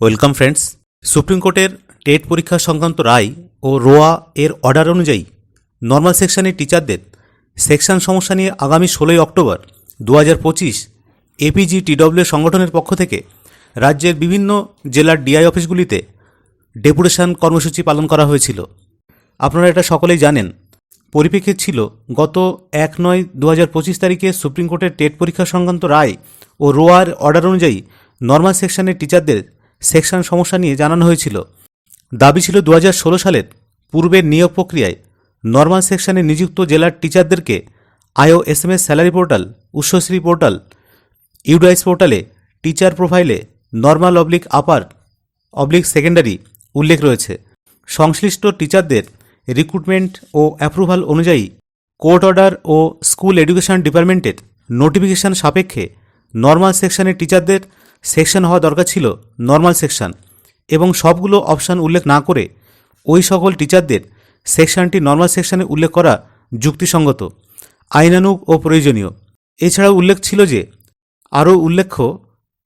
Welcome friends, supreme কোর্টের TET পরীক্ষা সংক্রান্ত রায় ও রোয়া এর অর্ডার অনুযায়ী নর্মাল সেকশনের টিচারদের সেকশন সমস্যা নিয়ে আগামী ষোলোই অক্টোবর দু হাজার পঁচিশ এপিজি টিডব্লিউ সংগঠনের পক্ষ থেকে রাজ্যের বিভিন্ন জেলার ডিআই অফিসগুলিতে ডেপুটেশন কর্মসূচি পালন করা হয়েছিল। আপনারা এটা সকলেই জানেন, পরিপ্রেক্ষিত ছিল গত এক নয় দু হাজার পঁচিশ তারিখে সুপ্রিম কোর্টের টেট পরীক্ষা সংক্রান্ত রায় ও রোয়ার অর্ডার অনুযায়ী নর্মাল সেকশনের টিচারদের সেকশন সমস্যা নিয়ে জানানো হয়েছিল। দাবি ছিল দু হাজার ষোলো সালের পূর্বের নিয়োগ প্রক্রিয়ায় নর্মাল সেকশনে নিযুক্ত জেলার টিচারদেরকে IO S M S salary portal Utsashree portal, UDISE পোর্টালে টিচার প্রোফাইলে normal oblique upper oblique secondary উল্লেখ রয়েছে। সংশ্লিষ্ট টিচারদের রিক্রুটমেন্ট ও অ্যাপ্রুভাল অনুযায়ী কোর্ট অর্ডার ও স্কুল এডুকেশন ডিপার্টমেন্টের নোটিফিকেশন সাপেক্ষে নর্মাল সেকশনের টিচারদের সেকশন হওয়া দরকার ছিল নর্মাল সেকশন এবং সবগুলো অপশান উল্লেখ না করে ওই সকল টিচারদের সেকশনটি নর্মাল সেকশনে উল্লেখ করা যুক্তিসঙ্গত, আইনানুগ ও প্রয়োজনীয়। এছাড়াও উল্লেখ ছিল যে, আরও উল্লেখ্য,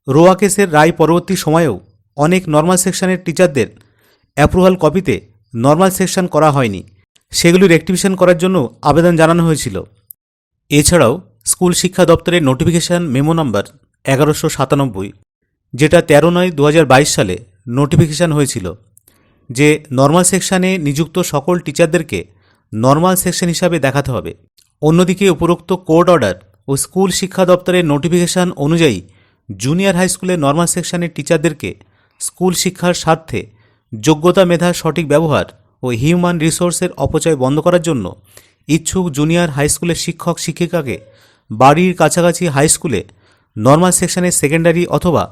রোয়া কেসের রায় পরবর্তী সময়েও অনেক নর্মাল সেকশনের টিচারদের অ্যাপ্রুভাল কপিতে নর্মাল সেকশন করা হয়নি। সেগুলি রেকটিভিশন করার জন্য আবেদন জানানো হয়েছিল। এছাড়াও স্কুল শিক্ষা দপ্তরের নোটিফিকেশন মেমো নম্বর এগারোশো সাতানব্বই, যেটা তেরো নয় দু সালে নোটিফিকেশন হয়েছিল যে নর্মাল সেকশানে নিযুক্ত সকল টিচারদেরকে নর্মাল সেকশন হিসাবে দেখাতে হবে। অন্যদিকে উপরোক্ত কোর্ট অর্ডার ও স্কুল শিক্ষা দপ্তরের নোটিফিকেশান অনুযায়ী জুনিয়র হাই স্কুলের নর্মাল সেকশনের টিচারদেরকে স্কুল শিক্ষার স্বার্থে যোগ্যতা মেধার সঠিক ব্যবহার ও হিউম্যান রিসোর্সের অপচয় বন্ধ করার জন্য ইচ্ছুক জুনিয়র হাই স্কুলের শিক্ষক শিক্ষিকাকে বাড়ির কাছাকাছি হাই স্কুলে নর্মাল সেকশনের সেকেন্ডারি অথবা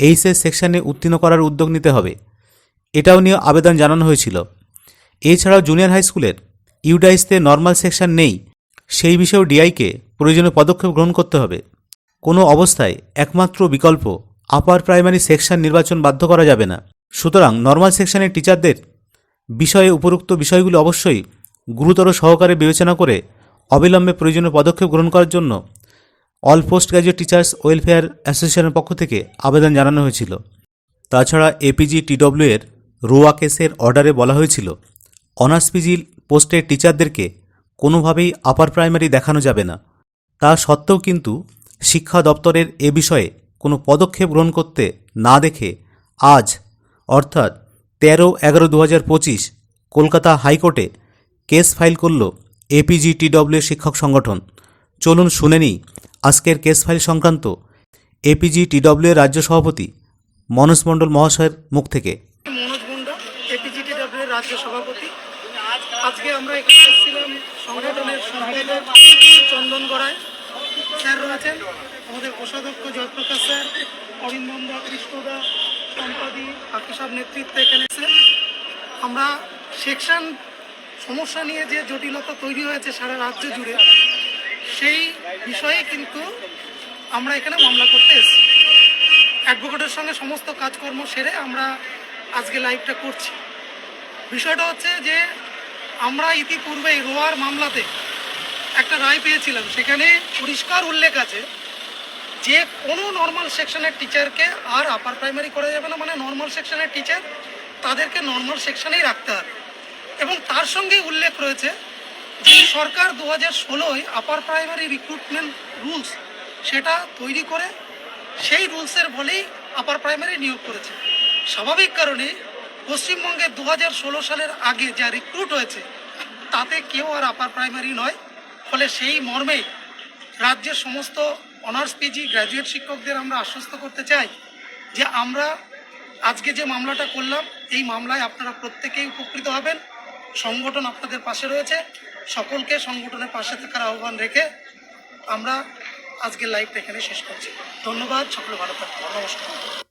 এইচএস সেকশানে উত্তীর্ণ করার উদ্যোগ নিতে হবে। এটাও নিয়ে আবেদন জানানো হয়েছিল। এছাড়াও জুনিয়র হাই স্কুলের ইউডাইসতে নর্মাল সেকশন নেই, সেই বিষয়েও ডিআইকে প্রয়োজনীয় পদক্ষেপ গ্রহণ করতে হবে। কোনো অবস্থায় একমাত্র বিকল্প আপার প্রাইমারি সেকশন নির্বাচন বাধ্য করা যাবে না। সুতরাং নর্মাল সেকশনের টিচারদের বিষয়ে উপরোক্ত বিষয়গুলি অবশ্যই গুরুতর সহকারে বিবেচনা করে অবিলম্বে প্রয়োজনীয় পদক্ষেপ গ্রহণ করার জন্য all post graduate teachers welfare অ্যাসোসিয়েশনের পক্ষ থেকে আবেদন জানানো হয়েছিল। তাছাড়া এপিজি টিডব্লিউ এর রোয়া কেসের অর্ডারে বলা হয়েছিল, অনার্স পিজি পোস্টের টিচারদেরকে কোনোভাবেই আপার প্রাইমারি দেখানো যাবে না। তা সত্ত্বেও কিন্তু শিক্ষা দপ্তরের এ বিষয়ে কোনো পদক্ষেপ গ্রহণ করতে না দেখে আজ, অর্থাৎ তেরো এগারো দু হাজার পঁচিশ কলকাতা হাইকোর্টে কেস ফাইল করল এপিজি টিডব্লিউ শিক্ষক সংগঠন। চলুন শুনে নিই আজকের কেস ফাইল সংক্রান্ত এপিজি টিডব্লিউ এর রাজ্য সভাপতি মনোজ মণ্ডল মহাশয়ের মুখ থেকে। মনোজ মুন্ডা এপিজিটিডব্লিউ রাজ্য সভাপতি। আজকে আমরা এখানে এসেছিলাম সংগঠনের সম্পাদক চন্দন গড়াই স্যার রয়েছেন। আমাদের কোষাধ্যক্ষ জয়প্রকাশ স্যার অরিন্দমদা কৃষ্ণদা সম্পাদি বাকি সব নেতৃত্বে এখানে এসে আমরা সেকশন সমস্যা নিয়ে যে জটিলতা তৈরি হয়েছে সারা রাজ্য জুড়ে সেই বিষয়ে কিন্তু আমরা এখানে মামলা করতে এসেছি। অ্যাডভোকেটের সঙ্গে সমস্ত কাজকর্ম সেরে আমরা আজকে লাইভটা করছি। বিষয়টা হচ্ছে যে আমরা ইতিপূর্বে রোয়ার মামলাতে একটা রায় পেয়েছিলাম। সেখানে পরিষ্কার উল্লেখ আছে যে কোনো নর্মাল সেকশনের টিচারকে আর আপার প্রাইমারি করা যাবে না মানে নর্মাল সেকশনের টিচার তাদেরকে নর্মাল সেকশনেই রাখতে হবে। এবং তার সঙ্গে উল্লেখ রয়েছে সরকার দু হাজার ষোলোয় আপার প্রাইমারি রিক্রুটমেন্ট রুলস সেটা তৈরি করে সেই রুলসের বলেই আপার প্রাইমারি নিয়োগ করেছে। স্বাভাবিক কারণে পশ্চিমবঙ্গে দু হাজার ষোলো সালের আগে যা রিক্রুট হয়েছে, তাতে কেউ আর আপার প্রাইমারি নয়। ফলে সেই মর্মে রাজ্যের সমস্ত অনার্স পিজি গ্র্যাজুয়েট শিক্ষকদের আমরা আশ্বস্ত করতে চাই যে আমরা আজকে যে মামলাটা করলাম, এই মামলায় আপনারা প্রত্যেকেই উপকৃত হবেন। সংগঠন আপনাদের পাশে রয়েছে। সকলকে সংগঠনের পাশে থাকার আহ্বান রেখে আমরা আজকের লাইভটা এখানে শেষ করছি। ধন্যবাদ, সকলে ভালো থাকবেন। নমস্কার।